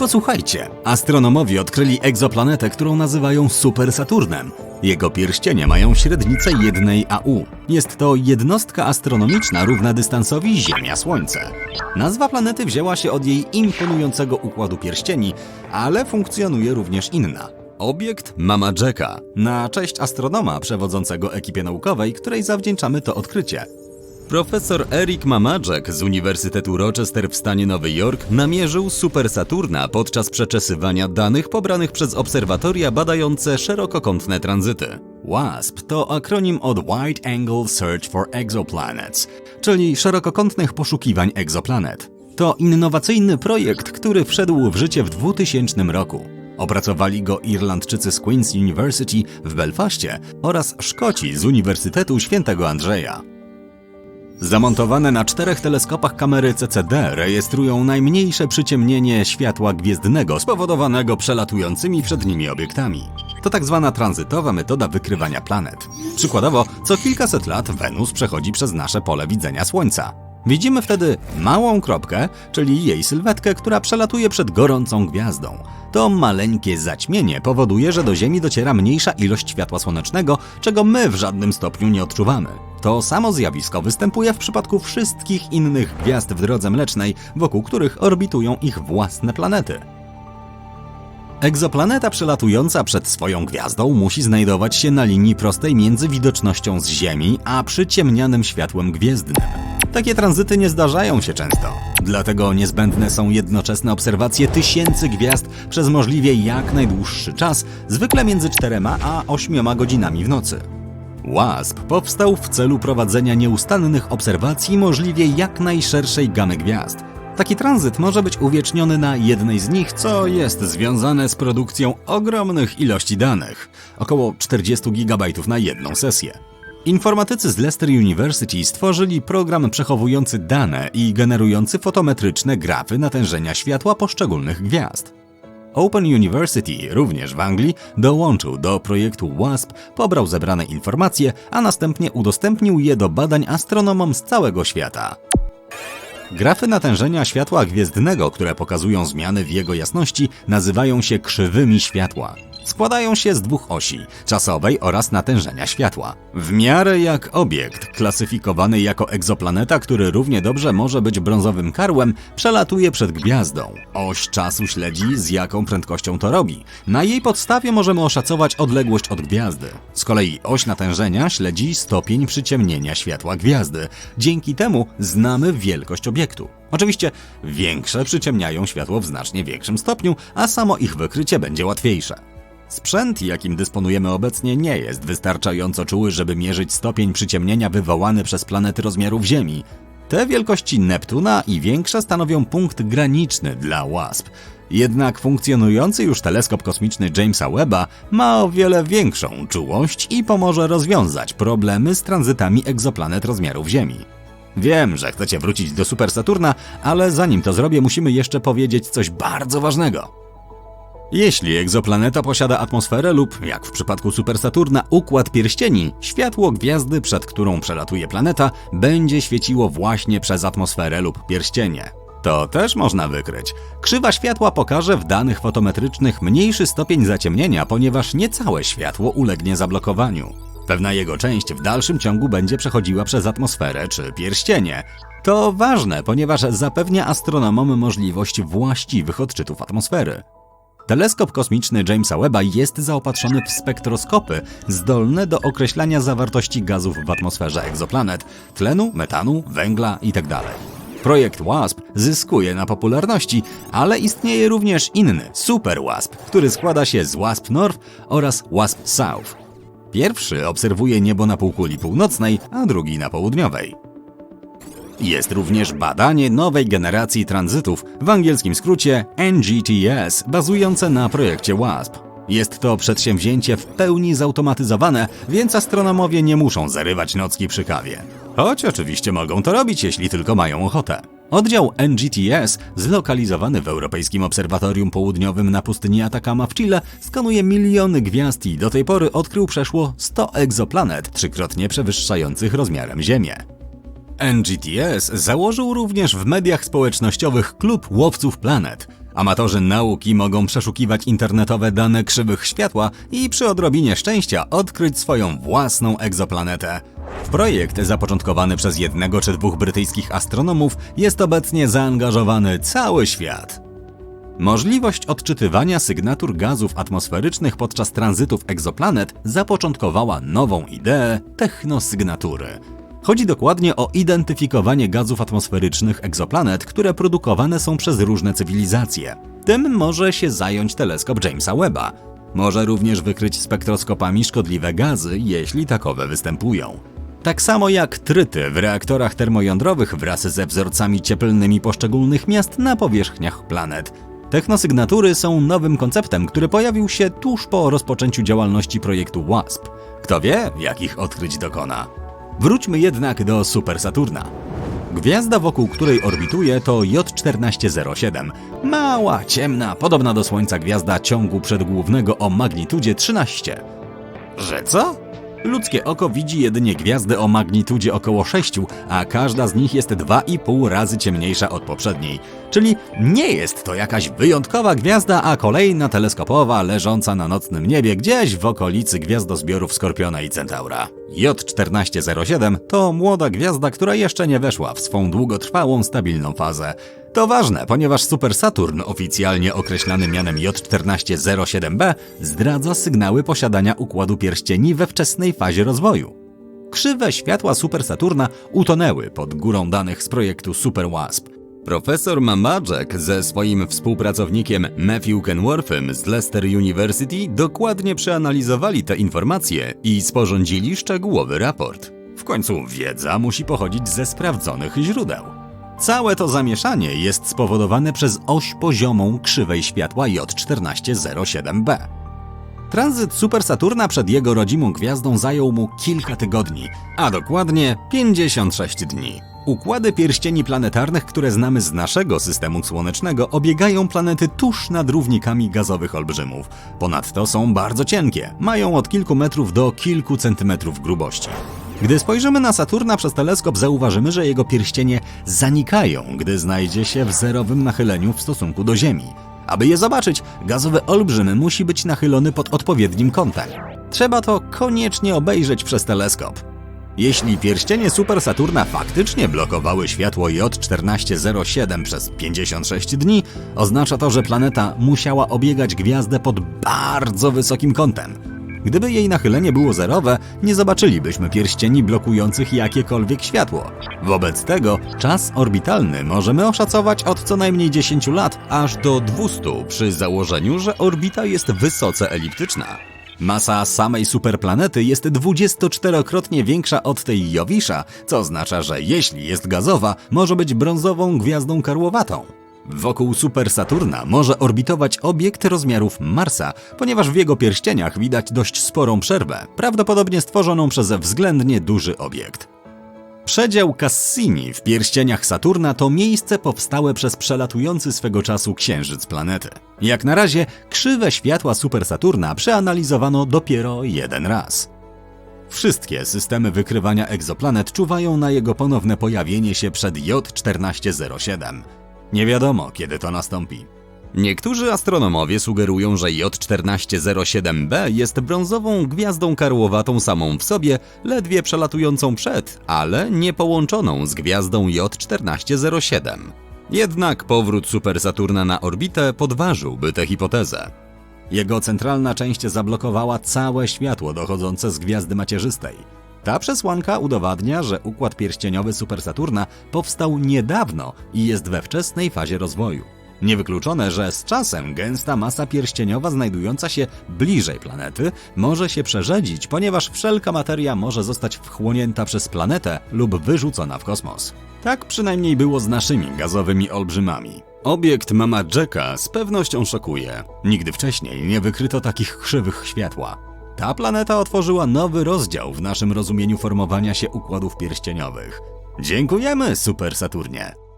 Posłuchajcie, astronomowie odkryli egzoplanetę, którą nazywają Super Saturnem. Jego pierścienie mają średnicę 1 AU. Jest to jednostka astronomiczna równa dystansowi Ziemia-Słońce. Nazwa planety wzięła się od jej imponującego układu pierścieni, ale funkcjonuje również inna. Obiekt Mama Jacka, na cześć astronoma przewodzącego ekipie naukowej, której zawdzięczamy to odkrycie. Profesor Eric Mamaczek z Uniwersytetu Rochester w stanie Nowy Jork namierzył super Saturna podczas przeczesywania danych pobranych przez obserwatoria badające szerokokątne tranzyty. WASP to akronim od Wide Angle Search for Exoplanets, czyli szerokokątnych poszukiwań egzoplanet. To innowacyjny projekt, który wszedł w życie w 2000 roku. Opracowali go Irlandczycy z Queen's University w Belfaście oraz Szkoci z Uniwersytetu Świętego Andrzeja. Zamontowane na czterech teleskopach kamery CCD rejestrują najmniejsze przyciemnienie światła gwiezdnego spowodowanego przelatującymi przed nimi obiektami. To tak zwana tranzytowa metoda wykrywania planet. Przykładowo, co kilkaset lat Wenus przechodzi przez nasze pole widzenia Słońca. Widzimy wtedy małą kropkę, czyli jej sylwetkę, która przelatuje przed gorącą gwiazdą. To maleńkie zaćmienie powoduje, że do Ziemi dociera mniejsza ilość światła słonecznego, czego my w żadnym stopniu nie odczuwamy. To samo zjawisko występuje w przypadku wszystkich innych gwiazd w drodze mlecznej, wokół których orbitują ich własne planety. Egzoplaneta przelatująca przed swoją gwiazdą musi znajdować się na linii prostej między widocznością z Ziemi a przyciemnianym światłem gwiezdnym. Takie tranzyty nie zdarzają się często. Dlatego niezbędne są jednoczesne obserwacje tysięcy gwiazd przez możliwie jak najdłuższy czas, zwykle między 4 a 8 godzinami w nocy. WASP powstał w celu prowadzenia nieustannych obserwacji możliwie jak najszerszej gamy gwiazd. Taki tranzyt może być uwieczniony na jednej z nich, co jest związane z produkcją ogromnych ilości danych około 40 GB na jedną sesję. Informatycy z Leicester University stworzyli program przechowujący dane i generujący fotometryczne grafy natężenia światła poszczególnych gwiazd. Open University, również w Anglii, dołączył do projektu WASP, pobrał zebrane informacje, a następnie udostępnił je do badań astronomom z całego świata. Grafy natężenia światła gwiezdnego, które pokazują zmiany w jego jasności, nazywają się krzywymi światła. Składają się z dwóch osi czasowej oraz natężenia światła. W miarę jak obiekt, klasyfikowany jako egzoplaneta, który równie dobrze może być brązowym karłem, przelatuje przed gwiazdą. Oś czasu śledzi, z jaką prędkością to robi. Na jej podstawie możemy oszacować odległość od gwiazdy. Z kolei oś natężenia śledzi stopień przyciemnienia światła gwiazdy. Dzięki temu znamy wielkość obiektu. Oczywiście większe przyciemniają światło w znacznie większym stopniu, a samo ich wykrycie będzie łatwiejsze. Sprzęt, jakim dysponujemy obecnie, nie jest wystarczająco czuły, żeby mierzyć stopień przyciemnienia wywołany przez planety rozmiarów Ziemi. Te wielkości Neptuna i większe stanowią punkt graniczny dla WASP. Jednak funkcjonujący już teleskop kosmiczny Jamesa Webba ma o wiele większą czułość i pomoże rozwiązać problemy z tranzytami egzoplanet rozmiarów Ziemi. Wiem, że chcecie wrócić do Super Saturna, ale zanim to zrobię, musimy jeszcze powiedzieć coś bardzo ważnego. Jeśli egzoplaneta posiada atmosferę lub, jak w przypadku Super Saturna, układ pierścieni, światło gwiazdy, przed którą przelatuje planeta, będzie świeciło właśnie przez atmosferę lub pierścienie. To też można wykryć. Krzywa światła pokaże w danych fotometrycznych mniejszy stopień zaciemnienia, ponieważ nie całe światło ulegnie zablokowaniu. Pewna jego część w dalszym ciągu będzie przechodziła przez atmosferę czy pierścienie. To ważne, ponieważ zapewnia astronomom możliwość właściwych odczytów atmosfery. Teleskop kosmiczny Jamesa Webba jest zaopatrzony w spektroskopy zdolne do określania zawartości gazów w atmosferze egzoplanet, tlenu, metanu, węgla itd. Projekt WASP zyskuje na popularności, ale istnieje również inny, Super WASP, który składa się z WASP North oraz WASP South. Pierwszy obserwuje niebo na półkuli północnej, a drugi na południowej. Jest również badanie nowej generacji tranzytów, w angielskim skrócie NGTS, bazujące na projekcie WASP. Jest to przedsięwzięcie w pełni zautomatyzowane, więc astronomowie nie muszą zarywać nocki przy kawie. Choć oczywiście mogą to robić, jeśli tylko mają ochotę. Oddział NGTS, zlokalizowany w Europejskim Obserwatorium Południowym na pustyni Atacama w Chile, skanuje miliony gwiazd i do tej pory odkrył przeszło 100 egzoplanet, trzykrotnie przewyższających rozmiarem Ziemię. NGTS założył również w mediach społecznościowych klub łowców planet. Amatorzy nauki mogą przeszukiwać internetowe dane krzywych światła i przy odrobinie szczęścia odkryć swoją własną egzoplanetę. Projekt zapoczątkowany przez jednego czy dwóch brytyjskich astronomów jest obecnie zaangażowany cały świat. Możliwość odczytywania sygnatur gazów atmosferycznych podczas tranzytów egzoplanet zapoczątkowała nową ideę technosygnatury. Chodzi dokładnie o identyfikowanie gazów atmosferycznych egzoplanet, które produkowane są przez różne cywilizacje. Tym może się zająć teleskop Jamesa Webba. Może również wykryć spektroskopami szkodliwe gazy, jeśli takowe występują. Tak samo jak tryty w reaktorach termojądrowych wraz ze wzorcami cieplnymi poszczególnych miast na powierzchniach planet. Technosygnatury są nowym konceptem, który pojawił się tuż po rozpoczęciu działalności projektu WASP. Kto wie, jakich odkryć dokona. Wróćmy jednak do Super Saturna. Gwiazda, wokół której orbituje, to J1407. Mała, ciemna, podobna do Słońca gwiazda ciągu przedgłównego o magnitudzie 13. Że co? Ludzkie oko widzi jedynie gwiazdy o magnitudzie około 6, a każda z nich jest 2,5 razy ciemniejsza od poprzedniej. Czyli nie jest to jakaś wyjątkowa gwiazda, a kolejna teleskopowa leżąca na nocnym niebie gdzieś w okolicy gwiazdozbiorów Skorpiona i Centaura. J1407 to młoda gwiazda, która jeszcze nie weszła w swą długotrwałą, stabilną fazę. To ważne, ponieważ Super Saturn, oficjalnie określany mianem J1407b, zdradza sygnały posiadania układu pierścieni we wczesnej fazie rozwoju. Krzywe światła Super Saturna utonęły pod górą danych z projektu Super WASP. Profesor Mamaczek ze swoim współpracownikiem Matthew Kenworthem z Leicester University dokładnie przeanalizowali te informacje i sporządzili szczegółowy raport. W końcu wiedza musi pochodzić ze sprawdzonych źródeł. Całe to zamieszanie jest spowodowane przez oś poziomą krzywej światła J1407b. Tranzyt Super Saturna przed jego rodzimą gwiazdą zajął mu kilka tygodni, a dokładnie 56 dni. Układy pierścieni planetarnych, które znamy z naszego systemu słonecznego, obiegają planety tuż nad równikami gazowych olbrzymów. Ponadto są bardzo cienkie, mają od kilku metrów do kilku centymetrów grubości. Gdy spojrzymy na Saturna przez teleskop, zauważymy, że jego pierścienie zanikają, gdy znajdzie się w zerowym nachyleniu w stosunku do Ziemi. Aby je zobaczyć, gazowy olbrzym musi być nachylony pod odpowiednim kątem. Trzeba to koniecznie obejrzeć przez teleskop. Jeśli pierścienie Super Saturna faktycznie blokowały światło J1407 przez 56 dni, oznacza to, że planeta musiała obiegać gwiazdę pod bardzo wysokim kątem. Gdyby jej nachylenie było zerowe, nie zobaczylibyśmy pierścieni blokujących jakiekolwiek światło. Wobec tego czas orbitalny możemy oszacować od co najmniej 10 lat aż do 200 przy założeniu, że orbita jest wysoce eliptyczna. Masa samej superplanety jest 24-krotnie większa od tej Jowisza, co oznacza, że jeśli jest gazowa, może być brązową gwiazdą karłowatą. Wokół Super Saturna może orbitować obiekt rozmiarów Marsa, ponieważ w jego pierścieniach widać dość sporą przerwę, prawdopodobnie stworzoną przez względnie duży obiekt. Przedział Cassini w pierścieniach Saturna to miejsce powstałe przez przelatujący swego czasu księżyc planety. Jak na razie krzywe światła Super Saturna przeanalizowano dopiero jeden raz. Wszystkie systemy wykrywania egzoplanet czuwają na jego ponowne pojawienie się przed J1407. Nie wiadomo, kiedy to nastąpi. Niektórzy astronomowie sugerują, że J1407b jest brązową gwiazdą karłowatą samą w sobie, ledwie przelatującą przed, ale nie połączoną z gwiazdą J1407. Jednak powrót Super Saturna na orbitę podważyłby tę hipotezę. Jego centralna część zablokowała całe światło dochodzące z gwiazdy macierzystej. Ta przesłanka udowadnia, że układ pierścieniowy Super Saturna powstał niedawno i jest we wczesnej fazie rozwoju. Niewykluczone, że z czasem gęsta masa pierścieniowa znajdująca się bliżej planety może się przerzedzić, ponieważ wszelka materia może zostać wchłonięta przez planetę lub wyrzucona w kosmos. Tak przynajmniej było z naszymi gazowymi olbrzymami. Obiekt Mama Jacka z pewnością szokuje. Nigdy wcześniej nie wykryto takich krzywych światła. Ta planeta otworzyła nowy rozdział w naszym rozumieniu formowania się układów pierścieniowych. Dziękujemy, Super Saturnie!